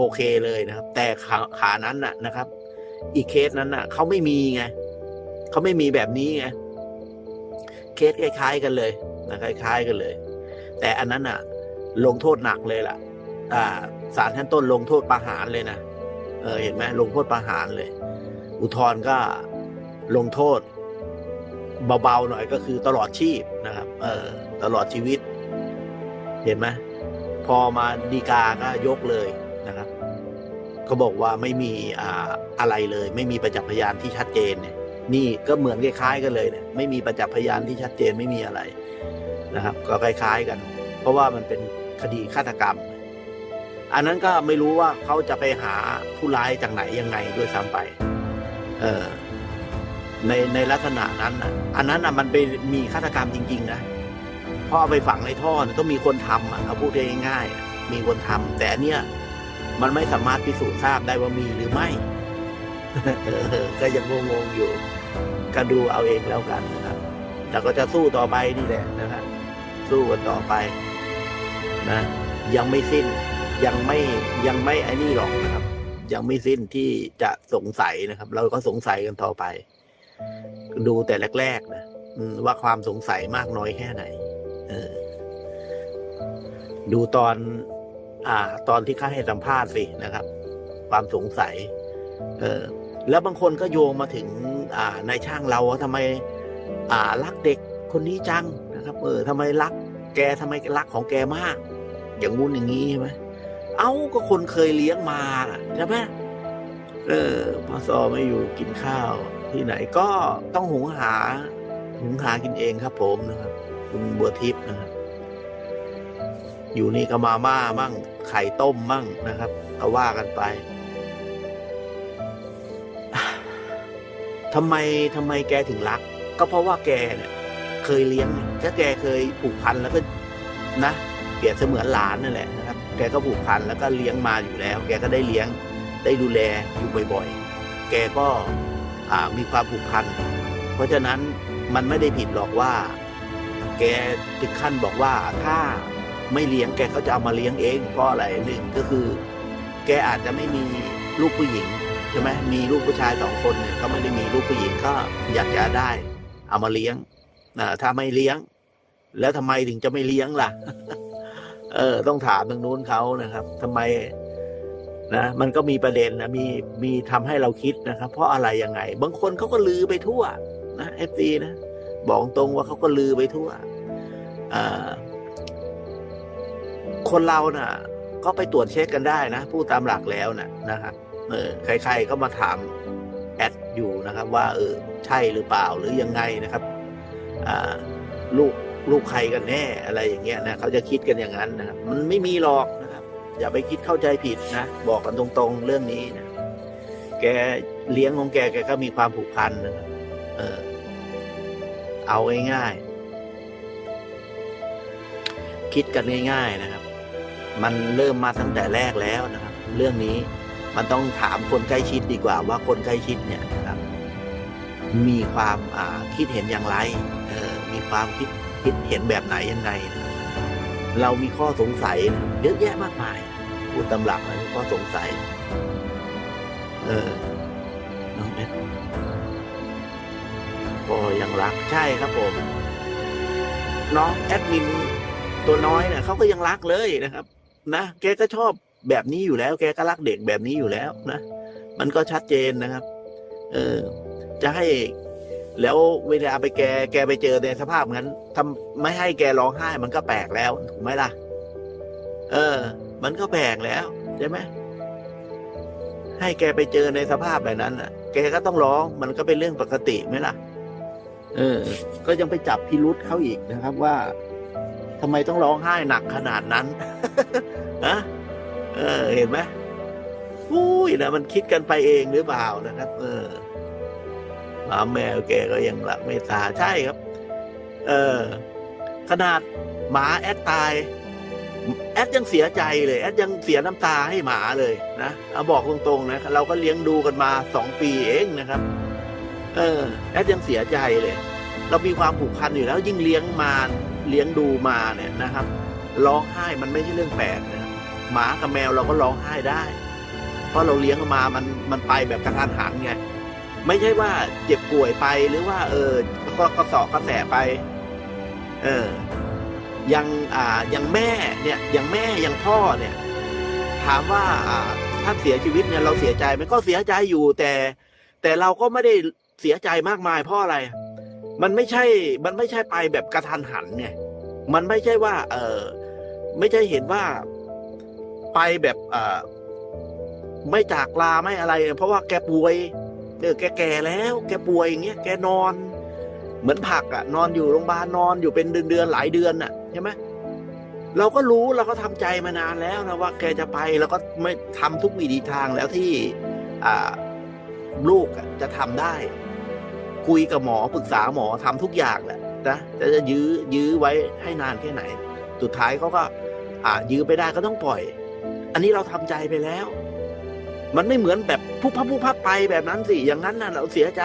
โอเคเลยนะครับ แต่ขาขานั้นน่ะนะครับ อีกเคสนั้นน่ะเขาไม่มีไงเขาไม่มีแบบนี้ไงเคสคล้าย ๆ กันเลยนะคล้าย ๆ กันเลย แต่อันนั้นน่ะ ลงโทษหนักเลยล่ะ อ่าศาลชั้นต้นลงโทษประหารเลยนะเออเห็นไหมลงโทษประหารเลย อุทธรณ์ก็ลงโทษเบาๆหน่อยก็คือตลอดชีพนะครับ เออตลอดชีวิต เห็นไหมพอมาดีกาก็ยกเลย ก็บอกว่าไม่มีอะไรเลย ไม่มีประจักษ์พยานที่ชัดเจนเนี่ยนี่ก็เหมือนคล้ายๆกันเลยเนี่ยไม่มีประจักษ์พยานที่ชัดเจนไม่มีอะไรนะครับ ก็คล้ายๆกัน เพราะว่ามันเป็นคดีฆาตกรรม อันนั้นก็ไม่รู้ว่าเขาจะไปหาผู้ร้ายจากไหนยังไงด้วยซ้ำไป เออในในลักษณะนั้นนะอันนั้นอะมันเป็นมีฆาตกรรมจริง ๆ นะพราะเอาไปฝังในท่อเนี่ยต้องมีคนทำอะเอาพูดง่ายๆมีคนทำแต่เนี้ย มันไม่สามารถพิสูจน์ทราบได้ว่ามีหรือไม่ก็ยังงงๆอยู่ ก็ดูเอาเองแล้วกันนะครับแต่ก็จะสู้ต่อไปนี่แหละนะครับสู้กันต่อไป นะ ยังไม่สิ้น ยังไม่ยังไม่ไอ้นี่หรอกนะครับ ยังไม่สิ้นที่จะสงสัยนะครับ เราก็สงสัยกันต่อไป ดูแต่แรกๆนะว่าความสงสัยมากน้อยแค่ไหน เออ ดูตอน อ่า ตอนที่เขาให้สัมภาษณ์สินะครับ ความสงสัย เออ แล้วบางคนก็โยงมาถึง อ่านายช่างเราว่าทำไม อ่ารักเด็กคนนี้จังนะครับ เออทำไมรัก แกทำไมรักของแกมาก อย่างงู้นอย่างนี้ใช่ไหมเอ้าก็คนเคยเลี้ยงมาใช่ไหมเออพอซอไม่อยู่กินข้าว ที่ไหนก็ต้องหุงหา หุงหากินเองครับผมนะครับ คุณบัวทิพย์นะครับ อยู่นี่ก็มาม่ามั่งไข่ต้มมั่งนะครับก็ว่ากันไปทำไมทำไมแกถึงรัก ก็เพราะว่าแกเนี่ยเคยเลี้ยงถ้าแกเคยผูกพันแล้วก็นะเปรียบเสมือนหลานนั่นแหละนะครับ แกก็ผูกพันแล้วก็เลี้ยงมาอยู่แล้ว แกก็ได้เลี้ยงได้ดูแลอยู่บ่อยๆ แกก็อ่ามีความผูกพัน เพราะฉะนั้นมันไม่ได้ผิดหรอกว่า แกถึงขั้นบอกว่าถ้า ไม่เลี้ยงแกก็จะเอามาเลี้ยงเองเพราะอะไรหนึ่งก็คือ แกอาจจะไม่มีลูกผู้หญิงใช่ไหมมีลูกผู้ชายสองคนเนี่ยก็ไม่ได้มีลูกผู้หญิงก็อยากจะได้ เอามาเลี้ยงนะถ้าไม่เลี้ยง แล้วทำไมถึงจะไม่เลี้ยงล่ะ เออ ต้องถามทางนู้นเขานะครับทำไมนะมันก็มีประเด็นนะมีมีทำให้เราคิดนะครับ เพราะอะไรยังไง บางคนเขาก็ลือไปทั่ว นะเอฟซีนะบอกตรงว่าเขาก็ลือไปทั่วอ่า คนเราน่ะ ก็ไปตรวจเช็คกันได้นะพูดตามหลักแล้วนะนะครับเออใครๆก็มาถามแอดอยู่นะครับ ว่า เออใช่หรือเปล่าหรือยังไงนะครับ อ่า ลูกลูกใครกันแน่อะไรอย่างเงี้ยนะเขาจะคิดกันอย่างนั้นนะครับมันไม่มีหรอกนะครับ อย่าไปคิดเข้าใจผิดนะ บอกกันตรงๆเรื่องนี้นะแกเลี้ยงของแกแกก็มีความผูกพันนะครับเออ เอาง่ายๆคิดกันง่าย ๆนะครับ มันเริ่มมาตั้งแต่แรกแล้วนะครับ เรื่องนี้มันต้องถามคนใกล้ชิดดีกว่า ว่าคนใกล้ชิดเนี่ยนะครับมีความคิดเห็นอย่างไรออมีความคิดคิดเห็นแบบไหนยังไงนะรเรามีข้อสงสัยเยอะแยะมากมายพูดตำหลักนะมีข้อสงสัย เออน้องแอดก็ยังรักใช่ครับผม น้องแอดมินตัวน้อยเนี่ยเขาก็ยังรักเลยนะครับ นะแกก็ชอบแบบนี้อยู่แล้ว แกก็รักเด็กแบบนี้อยู่แล้วนะมันก็ชัดเจนนะครับ เออ จะให้แล้วเวลาไปแกแกไปเจอในสภาพงั้นทำไม่ให้แกร้องไห้ มันก็แปลกแล้วถูกไหมล่ะ เออ มันก็แปลกแล้วใช่ไหมให้แกไปเจอในสภาพแบบนั้นอะ แกก็ต้องร้องมันก็เป็นเรื่องปกติไหมล่ะ เออ ก็ยังไปจับพิรุษเขาอีกนะครับว่า ทำไมต้องร้องไห้หนักขนาดนั้นฮะเออ เห็นไหมอุ้ยนะมันคิดกันไปเองหรือเปล่านะครับ เออหมาแมวแกก็ยังรักเมตตาใช่ครับ เออ ขนาดหมาแอดตาย แอดยังเสียใจเลย แอดยังเสียน้ำตาให้หมาเลยนะเอาบอกตรงๆนะเราก็เลี้ยงดูกันมาสองปีเองนะครับ เออ แอดยังเสียใจเลย เรามีความผูกพันอยู่แล้วยิ่งเลี้ยงมา เลี้ยงดูมาเนี่ยนะครับ ร้องไห้มันไม่ใช่เรื่องแปลกนะหมากับแมวเราก็ร้องไห้ได้ เพราะเราเลี้ยงมามันมันไปแบบกระทันหันไงไม่ใช่ว่าเจ็บป่วยไปหรือว่าเออก็ก็สอบกระแสไป เออยังอ่ายังแม่เนี่ยยังแม่ยังพ่อเนี่ย ถามว่าอ่าถ้าเสียชีวิตเนี่ยเราเสียใจไหมก็เสียใจอยู่แต่ แต่เราก็ไม่ได้เสียใจมากมายเพราะอะไร มันไม่ใช่ มันไม่ใช่ไปแบบกระทันหันไง มันไม่ใช่ว่า เออไม่ใช่เห็นว่าไปแบบเออไม่จากลาไม่อะไร เพราะว่าแกป่วยเออแกแก่แล้ว แกป่วยอย่างเงี้ย แกนอน เหมือนผักอะนอนอยู่โรงพยาบาลนอนอยู่เป็นเดือนเดือนหลายเดือนอะใช่ไหมเราก็รู้เราก็ทำใจมานานแล้วนะว่า แกจะไปแล้วก็ไม่ทำทุกวิธีทางแล้วที่ อ่า ลูกจะทำได้ คุยกับหมอปรึกษาหมอทำทุกอย่างแหละนะจะจะยื้อยื้อไว้ให้นานแค่ไหน สุดท้ายเขาก็ อ่า ยื้อไปได้ก็ต้องปล่อย อันนี้เราทำใจไปแล้ว มันไม่เหมือนแบบผู้พับผู้พับไปแบบนั้นสิ อย่างนั้นน่ะเราเสียใจ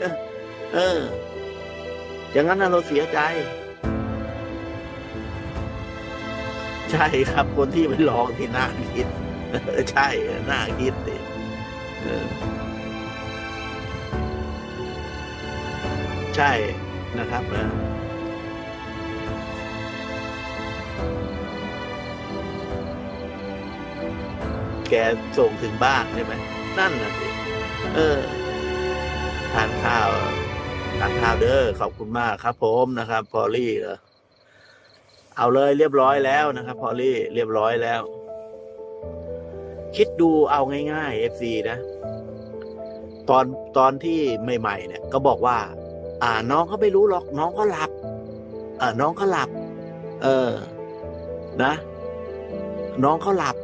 เออเอออย่างนั้นน่ะเราเสียใจ ใช่ครับ คนที่ไปลองที่น่าคิดใช่น่าคิดดิเออ ใช่นะครับเออแกส่งถึงบ้านใช่ไหมนั่นน่ะสิเออ ทานข้าวทานข้าวเด้อขอบคุณมากครับ ผมนะครับพอลลี่เหรอเอาเลยเรียบร้อยแล้วนะครับ พอลลี่เรียบร้อยแล้ว คิดดูเอาง่ายๆ FC นะ ตอนตอนที่ใหม่ ๆ เนี่ย ก็บอกว่า อ่าน้องเขาไม่รู้หรอก น้องก็หลับเออน้องเขาหลับ เออ นะ น้องเขาหลับ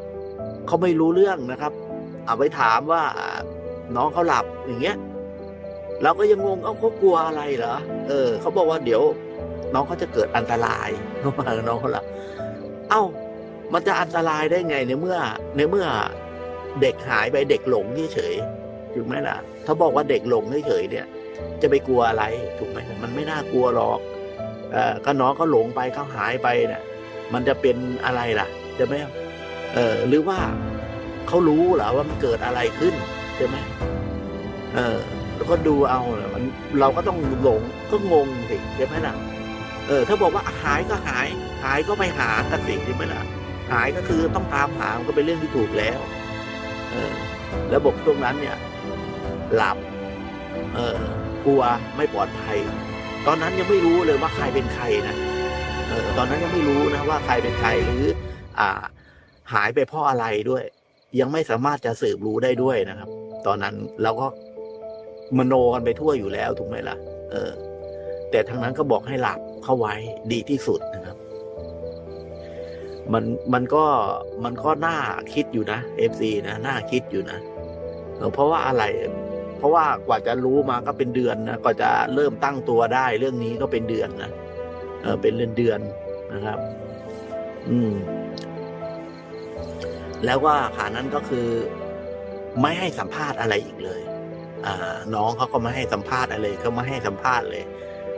เขาไม่รู้เรื่องนะครับ เอาไปถามว่า น้องเขาหลับอย่างเงี้ยเราก็ยังงงเอ้าเขากลัวอะไรเหรอเออเขาบอกว่าเดี๋ยว น้องเขาจะเกิดอันตรายเขาว่าน้องเขาหลับเอ้า มันจะอันตรายได้ไงในเมื่อ ในเมื่อเด็กหายไปเด็กหลงเฉยๆถูกไหมล่ะ ถ้าบอกว่าเด็กหลงเฉยๆเนี่ย จะไปกลัวอะไรถูกไหมมันไม่น่ากลัวหรอกเออก็น้องเขาหลงไปเขาหายไปเนี่ยมันจะเป็นอะไรล่ะใช่ไหมเออหรือว่าเขารู้เหรอว่ามันเกิดอะไรขึ้นใช่ไหมเออแล้วก็ดูเอามันเราก็ต้องหลงก็งงสิใช่ไหมล่ะเออ ถ้าบอกว่าหายก็หาย หายก็ไปหากันสิใช่ไหมล่ะ หายก็คือต้องตามหามันก็เป็นเรื่องที่ถูกแล้ว เออ แล้วบอกช่วงนั้นเนี่ย หลับ เออ กลัวไม่ปลอดภัย ตอนนั้นยังไม่รู้เลยว่าใครเป็นใครนะเออตอนนั้นยังไม่รู้นะว่าใครเป็นใครหรือ อ่า หายไปเพราะอะไรด้วย ยังไม่สามารถจะสืบรู้ได้ด้วยนะครับ ตอนนั้นเราก็มโนกันไปทั่วอยู่แล้วถูกไหมล่ะ เออ แต่ทางนั้นก็บอกให้หลับเข้าไว้ดีที่สุดนะครับ มันมันก็มันก็น่าคิดอยู่นะเอฟซีนะน่าคิดอยู่นะเออเพราะว่าอะไร เพราะว่ากว่าจะรู้มาก็เป็นเดือนนะกว่าจะเริ่มตั้งตัวได้เรื่องนี้ก็เป็นเดือนนะเออเป็นเดือนเดือนนะครับ อืม แล้วว่าขานั้นก็คือ ไม่ให้สัมภาษณ์อะไรอีกเลย อ่า น้องเขาก็ไม่ให้สัมภาษณ์อะไรก็ไม่ให้สัมภาษณ์เลย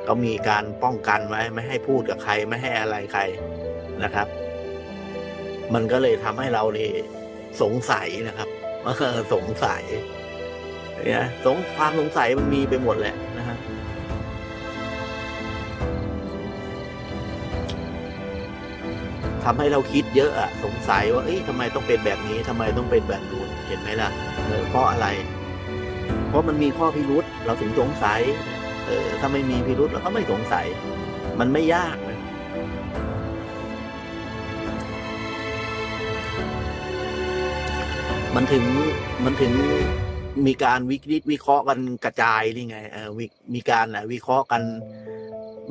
ก็มีการป้องกันไว้ ไม่ให้พูดกับใคร ไม่ให้อะไรใครนะครับ มันก็เลยทำให้เราเนี่สงสัยนะครับสงสัย เนี่ยสงความสงสัยมันมีไปหมดแหละนะฮะทำให้เราคิดเยอะอะสงสัยว่าเอ้ยทำไมต้องเป็นแบบนี้ทำไมต้องเป็นแบบนู้นเห็นไหมล่ะเออเพราะอะไร เพราะมันมีข้อพิรุษเราถึงสงสัย เออถ้าไม่มีพิรุษเราก็ไม่สงสัย มันไม่ยากนะมันถึงมันถึง มีการวิคิดวิเคราะห์กันกระจายนี่ไงเออมีการนะวิเคราะห์กัน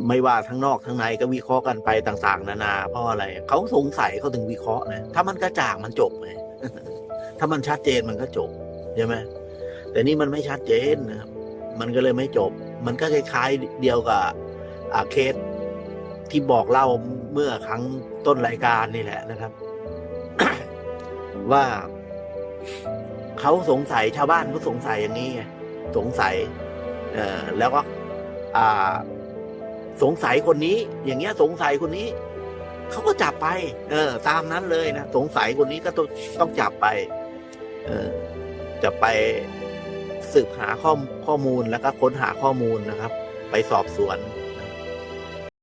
ไม่ว่าทั้งนอกทั้งในก็วิเคราะห์กันไปต่างๆ นานา เพราะอะไรเขาสงสัยเขาถึงวิเคราะห์นะถ้ามันกระจ่างมันจบเลยถ้ามันชัดเจนมันก็จบใช่ไหมแต่นี่มันไม่ชัดเจนนะครับมันก็เลยไม่จบ มันก็คล้ายๆเดียวกับอาเคสที่บอกเล่าเมื่อครั้งต้นรายการนี่แหละนะครับ ว่า เขาสงสัยชาวบ้านเขาสงสัยอย่างนี้สงสัย เออแล้วก็อ่า สงสัยคนนี้ อย่างเงี้ย สงสัยคนนี้เขาก็จับไป เออ ตามนั้นเลยนะสงสัยคนนี้ก็ต้องต้องจับไป เออจะไปสืบหาข้อข้อมูลแล้วก็ค้นหาข้อมูลนะครับ ไปสอบสวน